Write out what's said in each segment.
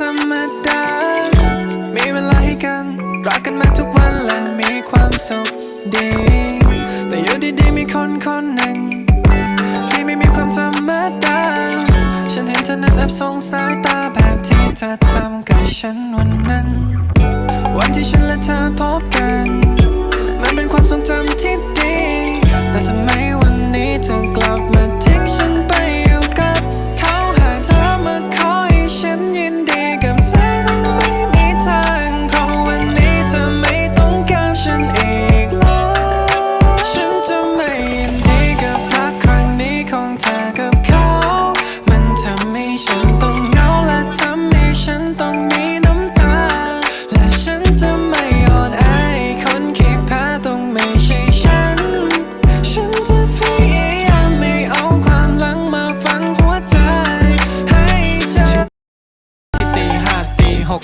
ธรรมดา มีเวลาให้กัน รักกันมาทุกวันและมีความสุขดี แต่อยู่ดีๆมีคนคนหนึ่ง ที่ไม่มีความธรรมดา ฉันเห็นเธอนั้นแอบส่งสายตาแบบที่เธอทำกับฉันวันนั้น วันที่ฉันและเธอพบกัน มันเป็นความทรงจำที่ดี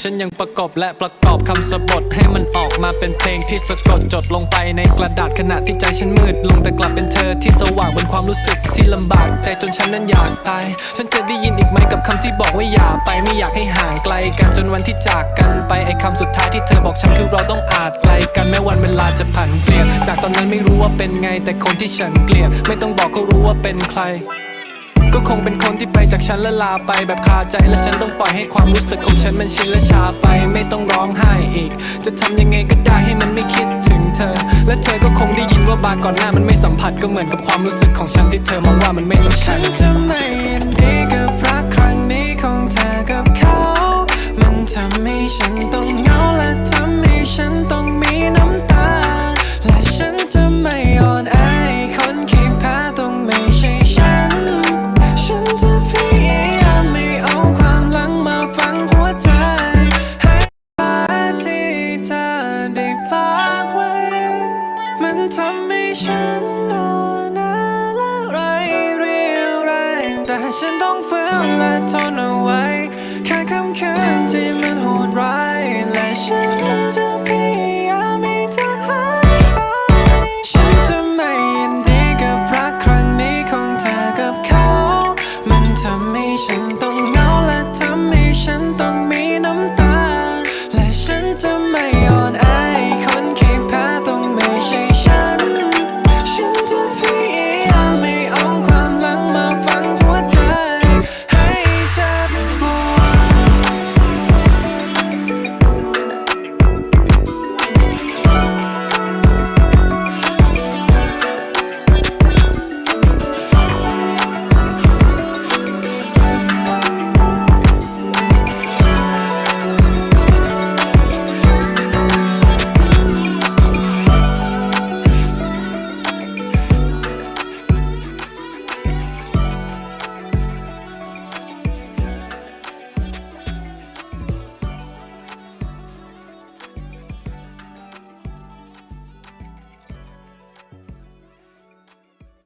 ฉันยังประกบและประกอบคำสะบทให้มันออกมาเป็นเพลงที่สะกดจดลงไปในกระดาษขณะที่ใจฉันมืดลงแต่กลับเป็นเธอที่สว่างบนความรู้สึกที่ลำบากใจจนฉันนั้นอยากตาย ฉันจะได้ยินอีกไหมกับคำที่บอกว่าอย่าไปไม่อยากให้ห่างไกลกันจนวันที่จากกันไปไอ้คำสุดท้ายที่เธอบอกฉันคือเราต้องอาจไกลกันแม้วันเวลาจะผ่านเปลี่ยนจากตอนนั้นไม่รู้ว่าเป็นไงแต่คนที่ฉันเกลียดไม่ต้องบอกก็รู้ว่าเป็นใคร ก็คงเป็นคนที่ไปจากฉันและลาไปแบบคาใจและฉันต้องปล่อยให้ความรู้สึกของฉันมันชินและชาไป ไม่ต้องร้องไห้อีก จะทำยังไงก็ได้ให้มันไม่คิดถึงเธอ และเธอก็คงได้ยินว่าบาร์ก่อนหน้ามันไม่สัมผัสก็เหมือนกับความรู้สึกของฉันที่เธอมองว่ามันไม่สำคัญจะไม่ยินดีกับรักครั้งนี้ของเธอกับเขา ทำให้ฉันนอนและไรเรียวแรงแต่ฉันต้องฝืนและทนเอาไว้